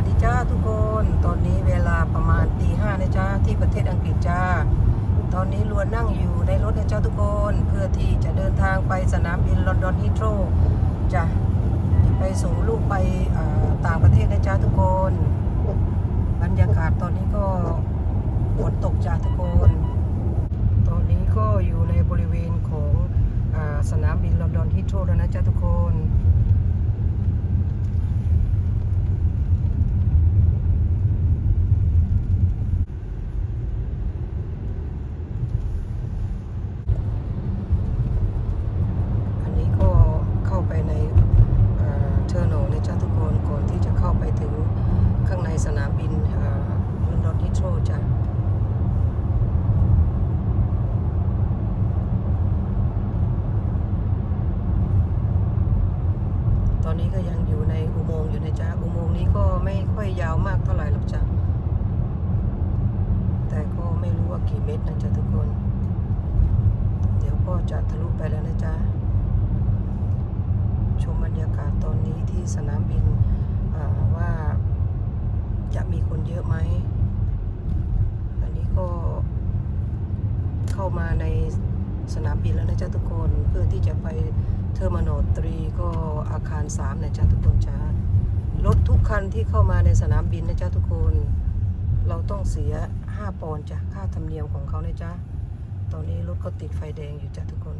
วัสดีจ้าทุกคน ตอนนี้เวลาประมาณตีห้านะจ้าที่ประเทศอังกฤษจ้า ตอนนี้ลวนนั่งอยู่ในรถนะจ้าทุกคน เพื่อที่จะเดินทางไปสนามบินลอนดอนฮิตโรจ้ะไปส่งลูกไปต่างประเทศนะจ้าทุกคน บรรยากาศตอนนี้ก็ฝนตกจ้าทุกคน ตอนนี้ก็อยู่ในบริเวณของอสนามบินลอนดอนฮิตโรแล้วนะจ้าทุกคน อันนี้ก็เข้าไปในเทอร์โนนะจ๊ะทุกคนก่อนที่จะเข้าไปถึงข้างใน สนามบินลอนดอนฮิตโรจ้ะตอนนี้ก็ยังอยู่ในอุโมงค์อยู่นะจ๊ะอุโมงค์นี้ก็ไม่ค่อยยาวมากเท่าไหร่หรอกจ้ะแต่ก็ไม่รู้ว่ากี่เมตรนะจ๊ะทุกคน เดี๋ยวก็จะทะลุไปแล้วนะจ๊ะชมบรรยากาศตอนนี้ที่สนามบินว่า จะมีคนเยอะไหม อันนี้ก็เข้ามาในสนามบินแล้วนะจ๊ะทุกคนเพื่อที่จะไปเทอร์มินอลตรีก็อาคาร3นะจ๊ะทุกคนจ้ารถทุกคันที่เข้ามาในสนามบินนะจ๊ะทุกคน เราต้องเสีย 5 ปอนด์จ้ะค่าธรรมเนียมของเขานะจ๊ะตอนนี้รถก็ติดไฟแดงอยู่จ้ะทุกคน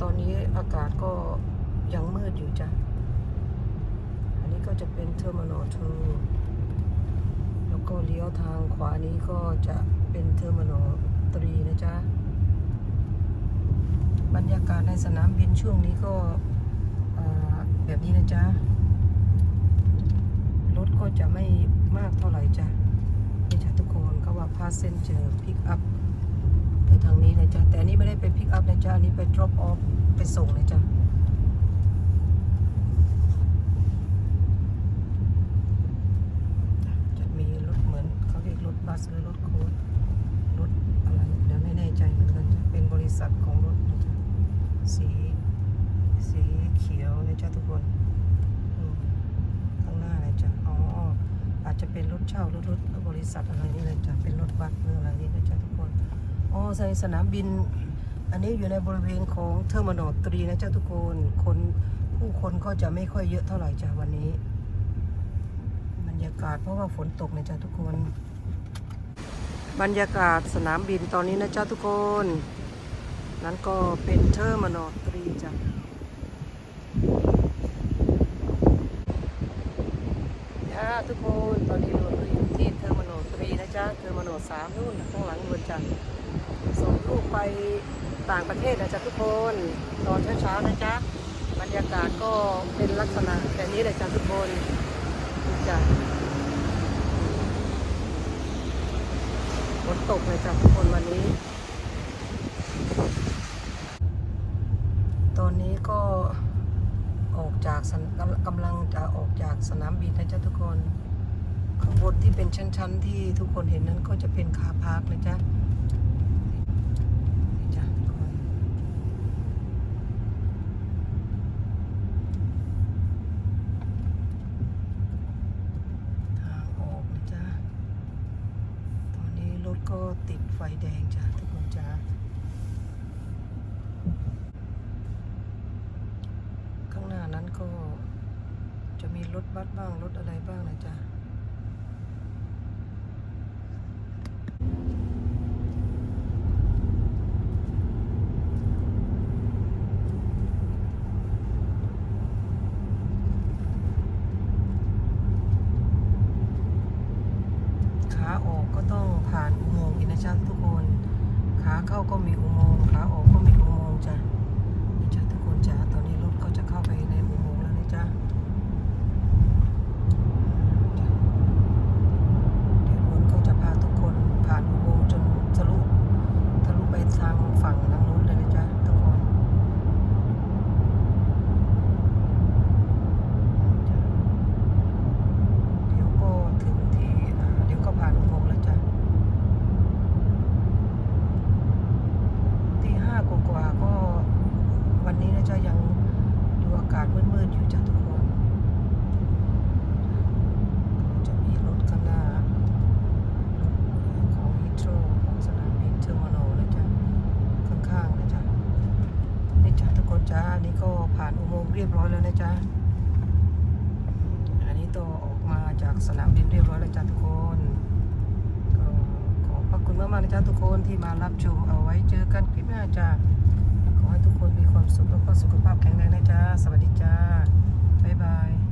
ตอนนี้อากาศก็ยังมืดอยู่จ้ะ อันนี้ก็จะเป็นเทอร์มินอลทูแล้วก็เลี้ยวทางขวานี้ก็จะเป็นเทอร์มินอลตรีนะจ๊ะ บรรยากาศในสนามบินช่วงนี้ก็แบบนี้นะจ๊ะ รถก็จะไม่มากเท่าไหร่จ้ะนี่จ้ะทุกคนเขาว่า passenger pick up ไปทาง นะจ๊ะ แต่อันนี้ไม่ได้ไป pick up นะจ๊ะ อันนี้ไป drop off ไปส่งนะจ๊ะจะมีรถเหมือนเขาเรียกรถบัสหรือรถโค้ดรถอะไรเดี๋ยวไม่แน่ใจเหมือนกันจ้ะเป็นบริษัทของรถนะจ๊ะ สี สีเขียวนะจ๊ะทุกคนข้างหน้าเลยจ้ะอ๋อ อาจจะเป็นรถเช่ารถรถบริษัทอะไรนี่เลยจ้ะเป็นรถบัสหรืออะไรนี่นะจ๊ะทุกคน อ๋อในสนามบิน อันนี้อยู่ในบริเวณของเทอร์มินอลตรีนะเจ๊ะทุกคนคนผู้คนก็จะไม่ค่อยเยอะเท่าไหร่จ้ะวันนี้บรรยากาศเพราะว่าฝนตกนะจ๊ะทุกคน บรรยากาศสนามบินตอนนี้นะจ๊ะทุกคน นั้นก็เป็นเทอร์มินอลตรีจ้ะค่ะทุกคนตอนนี้เราอยู่ที่เทอร์มินอลตรีนะจ๊ะเทอร์มินอลสามนู่นข้างหลังนู่นจ้ะ ส่งลูกไปต่างประเทศนะจ๊ะทุกคนตอนเช้าๆนะจ๊ะบรรยากาศก็เป็นลักษณะแบบนี้เลยจ้ะทุกคนจ้ะฝนตกเลยจ้ะทุกคนวันนี้ ตอนนี้ก็ออกจากกำลังจะออกจากสนามบินนะจ๊ะทุกคน ข้างบนที่เป็นชั้น ๆ ที่ทุกคนเห็นนั้นก็จะเป็นคาพาร์คนะจ๊ะนี่จ้ะทุกคนทางออกนะจ๊ะ ตอนนี้รถ ก็ติดไฟแดงจ้ะทุกคนจ้ะข้างหน้านั้นก็จะมีรถบัสบ้างรถอะไรบ้างนะจ๊ะ ขา ออกก็ต้องผ่านอุโมงค์นะจ๊ะทุกคน ขาเข้าก็มีอุโมงค์ขาออกก็มีอุโมงค์จ้ะมีจ้ะทุกคนจ้ะตอนนี้รถก็จะเข้าไปในอุโมงค์แล้วนะจ๊ะจ้ะเดี๋ยวรถก็จะพาทุกคนผ่านอุโมงค์จนทะลุทะลุไปทางฝั่งทางนู้นเลยนะจ๊ะทุกคนจ้ะเดี๋ยวก็ถึงที่อ่าเดี๋ยวก็ผ่านอุโมงค์แล้วจ้ะ ตีห้ากว่าๆก็ คน จ้าอันนี้ก็ผ่านอุโมงค์เรียบร้อยแล้วนะจ๊ะอันนี้ตัวออกมาจากสนามบินเรียบร้อยแล้วจ้าทุกคนก็ขอบพระคุณมากๆนะจ๊ะทุกคนที่มารับชมเอาไว้เจอกันคลิปหน้าจ้าขอให้ทุกคนมีความสุขแล้วก็สุขภาพแข็งแรงนะจ๊ะสวัสดีจ้าบ๊ายบาย